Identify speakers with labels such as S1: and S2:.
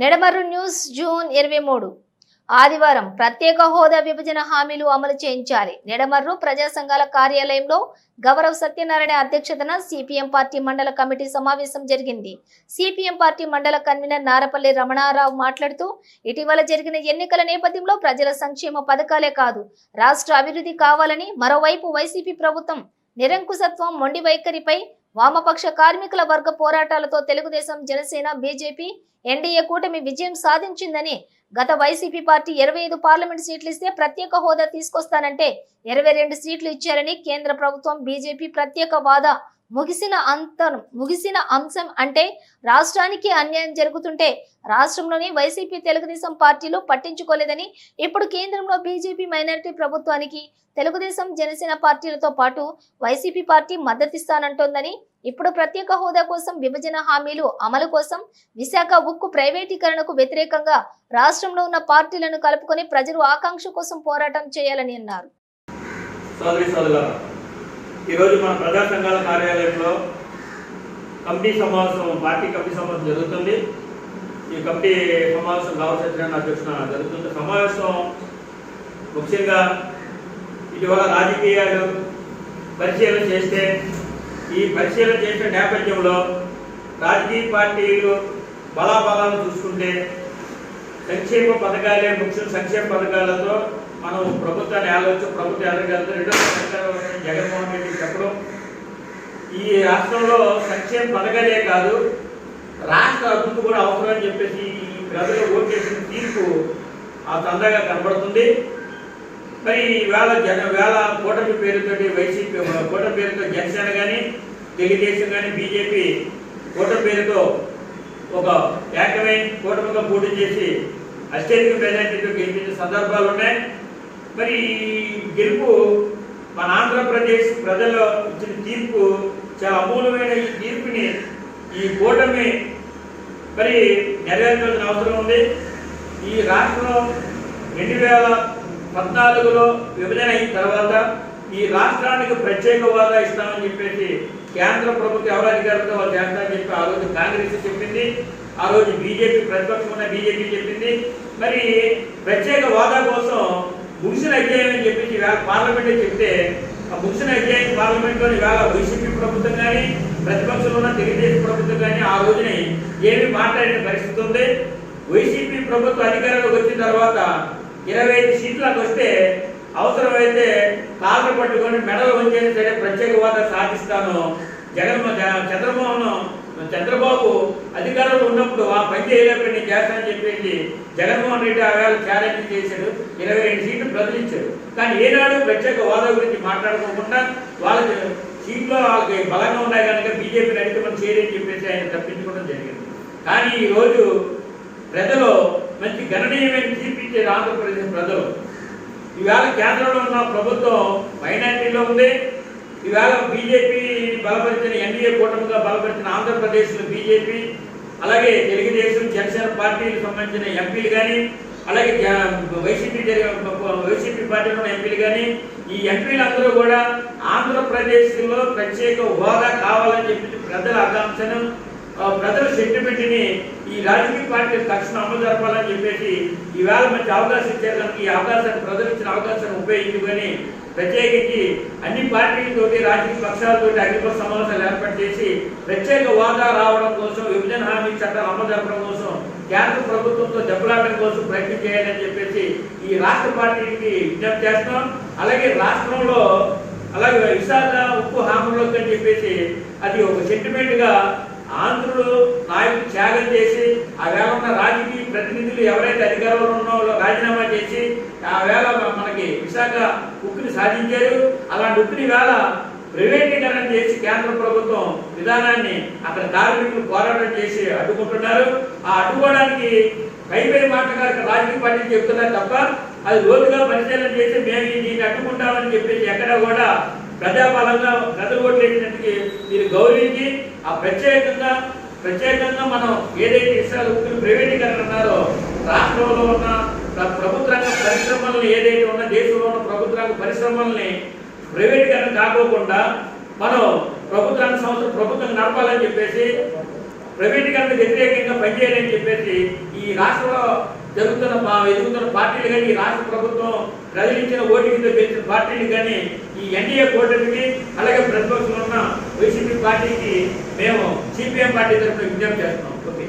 S1: Nedamarru news June ఇరవై మూడు. ఆదివారం ప్రత్యేక హోదా విభజన హామీలు అమలు చేయించాలి. నెడమర్రు ప్రజా సంఘాల కార్యాలయంలో గౌరవ్ సత్యనారాయణ అధ్యక్షతన సిపిఎం పార్టీ మండల కమిటీ సమావేశం జరిగింది. సిపిఎం పార్టీ మండల కన్వీనర్ నారపల్లి రమణారావు మాట్లాడుతూ ఇటీవల జరిగిన ఎన్నికల నేపథ్యంలో ప్రజల సంక్షేమ పథకాలే కాదు రాష్ట్ర అభివృద్ధి కావాలని మరోవైపు వైసీపీ ప్రభుత్వం నిరంకుశత్వం మొండి వైఖరిపై వామపక్ష కార్మికుల వర్గ పోరాటాలతో తెలుగుదేశం జనసేన బీజేపీ ఎన్డీఏ కూటమి విజయం సాధించిందని గత వైసీపీ పార్టీ ఇరవై ఐదు పార్లమెంట్ సీట్లు ఇస్తే ప్రత్యేక హోదా తీసుకొస్తానంటే ఇరవై రెండు సీట్లు ఇచ్చారని కేంద్ర ప్రభుత్వం బీజేపీ ప్రత్యేక వాదా ముగిసిన అంతరం ముగిసిన అంశం అంటే రాష్ట్రానికి అన్యాయం జరుగుతుంటే రాష్ట్రంలోని వైసీపీ తెలుగుదేశం పార్టీలు పట్టించుకోలేదని ఇప్పుడు కేంద్రంలో బీజేపీ మైనారిటీ ప్రభుత్వానికి తెలుగుదేశం జనసేన పార్టీలతో పాటు వైసీపీ పార్టీ మద్దతిస్తానంటోందని ఇప్పుడు ప్రత్యేక హోదా కోసం విభజన హామీలు అమలు కోసం విశాఖ ఉక్కు ప్రైవేటీకరణకు వ్యతిరేకంగా రాష్ట్రంలో ఉన్న పార్టీలను కలుపుకొని ప్రజలు ఆకాంక్ష కోసం పోరాటం చేయాలని అన్నారు.
S2: ఈరోజు మన ప్రజా సంఘాల కార్యాలయంలో కమిటీ సమావేశం పార్టీ కమిటీ సమావేశం జరుగుతుంది. ఈ కమిటీ సమావేశం కావాల్సిన సత్యనారాయణ అధ్యక్షున జరుగుతుంది. సమావేశం ముఖ్యంగా ఇటీవల రాజకీయాలు పరిశీలన చేస్తే ఈ పరిశీలన చేసిన నేపథ్యంలో రాజకీయ పార్టీలు బలాబలాలను చూసుకుంటే సంక్షేమ పథకాలే ముఖ్యం. సంక్షేమ పథకాలతో మనం ప్రభుత్వాన్ని ఆలోచన ప్రభుత్వ ఎదగలతో రెండో జగన్మోహన్ రెడ్డి చెప్పడం. ఈ రాష్ట్రంలో సంక్షేమ పథకాలే కాదు రాష్ట్ర అభివృద్ధి కూడా అవసరం అని చెప్పేసి ఈ ప్రజలు చేసిన తీర్పు ఆ తందగా కనబడుతుంది. మరి వేళ జన వేళ కూటమి పేరుతోటి వైసీపీ కూటమి పేరుతో జనసేన కానీ తెలుగుదేశం కానీ బీజేపీ కూటమి పేరుతో ఒక ఏకమై కూటమిగా పోటీ చేసి అత్యధిక మెజార్టీతో గెలిపించిన సందర్భాలు ఉన్నాయి. మరి ఈ గెలుపు మన ఆంధ్రప్రదేశ్ ప్రజలు ఇచ్చిన తీర్పు చాలా అమూలమైన ఈ తీర్పుని ఈ కూటమి మరి నెరవేర్చాల్సిన అవసరం ఉంది. ఈ రాష్ట్రం రెండు వేల పద్నాలుగులో విభజన అయిన తర్వాత ఈ రాష్ట్రానికి ప్రత్యేక హోదా ఇస్తామని చెప్పేసి కేంద్ర ప్రభుత్వం ఎవరు అధికారంతో వాళ్ళు చేస్తారని చెప్పి ఆ రోజు కాంగ్రెస్ చెప్పింది. ఆ రోజు బీజేపీ ప్రతిపక్షం ఉన్న బీజేపీ చెప్పింది. మరి ప్రత్యేక హోదా కోసం ముగిసిన అధ్యాయం అని చెప్పేసి వేళ పార్లమెంటే చెప్తే ఆ ముగిసిన అధ్యాయం పార్లమెంట్లో వేళ వైసీపీ ప్రభుత్వం కానీ ప్రతిపక్షంలో ఉన్న తెలుగుదేశం ప్రభుత్వం కానీ ఆ రోజుని ఏమి మాట్లాడిన పరిస్థితి ఉంది. వైసీపీ ప్రభుత్వం అధికారంలోకి వచ్చిన తర్వాత ఇరవై ఐదు సీట్లకు వస్తే అవసరమైతే కాళ్ళు పట్టుకొని మెడలు ఉంచేది సరే ప్రత్యేక హోదా సాధిస్తాను. జగన్ చంద్రమోహన్ చంద్రబాబు అధికారంలో ఉన్నప్పుడు ఆ పని చేయలేకపోయి నేను చేస్తానని చెప్పేసి జగన్మోహన్ రెడ్డి ఆవేళ ఛాలెంజ్ చేశాడు. ఇరవై రెండు సీట్లు ప్రజలు కానీ ఏనాడు ప్రత్యేక హోదా గురించి మాట్లాడుకోకుండా వాళ్ళకి సీట్లో వాళ్ళకి బలంగా ఉన్నాయి కనుక బీజేపీ నడితే మనం చేయలేని చెప్పేసి ఆయన తప్పించుకోవడం జరిగింది. కానీ ఈరోజు ప్రజలు మంచి గణనీయమైన తీర్పు ఆంధ్రప్రదేశ్ ప్రజలు. ఈవేళ కేంద్రంలో ఉన్న ప్రభుత్వం మైనారిటీలో ఉంది. ఈవేళ బీజేపీ బలపరిచిన ఎన్డీఏ కూటమిగా బలపరిచిన ఆంధ్రప్రదేశ్లో బీజేపీ అలాగే తెలుగుదేశం జనసేన పార్టీలకు సంబంధించిన ఎంపీలు కానీ అలాగే వైసీపీ వైసీపీ పార్టీలో ఉన్న ఎంపీలు కానీ ఈ ఎంపీలందరూ కూడా ఆంధ్రప్రదేశ్లో ప్రత్యేక హోదా కావాలని చెప్పి ప్రజల ఆకాంక్షను ప్రజల సెంటిమెంట్ని ఈ రాజకీయ పార్టీలు తక్షణం అమలు జరపాలని చెప్పేసి ఈవేళ మంచి అవకాశం ఇచ్చారు కనుక ఈ అవకాశాన్ని ప్రజలు ఇచ్చిన అవకాశాన్ని ఉపయోగించుకొని ప్రత్యేకించి అన్ని పార్టీలతోటి రాజకీయ పక్షాలతోటి అగ్నిపక్ష సమావేశాలు ఏర్పాటు చేసి ప్రత్యేక హోదా రావడం కోసం విభజన హామీ చట్టాలు అమలు జరపడం కోసం కేంద్ర ప్రభుత్వంతో దెబ్బలాడడం కోసం ప్రయత్నం చేయాలని చెప్పేసి ఈ రాష్ట్ర పార్టీకి విజ్ఞప్తి చేస్తున్నాం. అలాగే రాష్ట్రంలో అలాగే విశాఖ ఉప్పు హామీలోకి అని చెప్పేసి అది ఒక సెంటిమెంట్గా ఆంధ్రులు నాయకులు త్యాగం చేసి ఆ వేళ ఉన్న రాజకీయ ప్రతినిధులు ఎవరైతే అధికారంలో ఉన్న రాజీనామా చేసి ఆ వేళ మనకి విశాఖ ఉక్కుని సాధించారు. అలాంటి ఉక్కుని వేళ ప్రైవేటీకరణ చేసి కేంద్ర ప్రభుత్వం విధానాన్ని అక్కడ కార్మికులు పోరాటం చేసి అడ్డుకుంటున్నారు. ఆ అడ్డుకోవడానికి పైపై మాటగారు రాజకీయ పార్టీలు చెప్తున్నారు తప్ప అది లోతుగా పరిశీలన చేసి మేము దీన్ని అడ్డుకుంటామని చెప్పేసి ఎక్కడ కూడా ప్రజాపాలంగా ప్రజలు ఓట్లేసినట్టుకి మీరు గౌరవించి ఆ ప్రత్యేకంగా ప్రత్యేకంగా మనం ఏదైతే ఇష్టాలు ఉక్కులు ప్రైవేటీకరణ అన్నారో రాష్ట్రంలో ఉన్న ప్రభుత్వ రంగ పరిశ్రమలను ఏదైతే ఉన్న దేశంలో ఉన్న ప్రభుత్వ రంగ పరిశ్రమల్ని ప్రైవేటీకరణ కాకోకుండా మనం ప్రభుత్వ రంగ సంస్థలు ప్రభుత్వం నడపాలని చెప్పేసి ప్రైవేటీకరణ వ్యతిరేకంగా పనిచేయాలని చెప్పేసి ఈ రాష్ట్రంలో జరుగుతున్న ఎదుగుతున్న పార్టీలు కానీ రాష్ట్ర ప్రభుత్వం ప్రజలు ఇచ్చిన ఓటింగ్తో గెలిచిన పార్టీలు కానీ ఈ ఎన్డీఏ కూటమికి అలాగే ప్రతిపక్షంలో ఉన్న వైసీపీ పార్టీకి మేము సిపిఎం పార్టీ తరఫున విజ్ఞప్తి చేస్తున్నాం. ఓకే.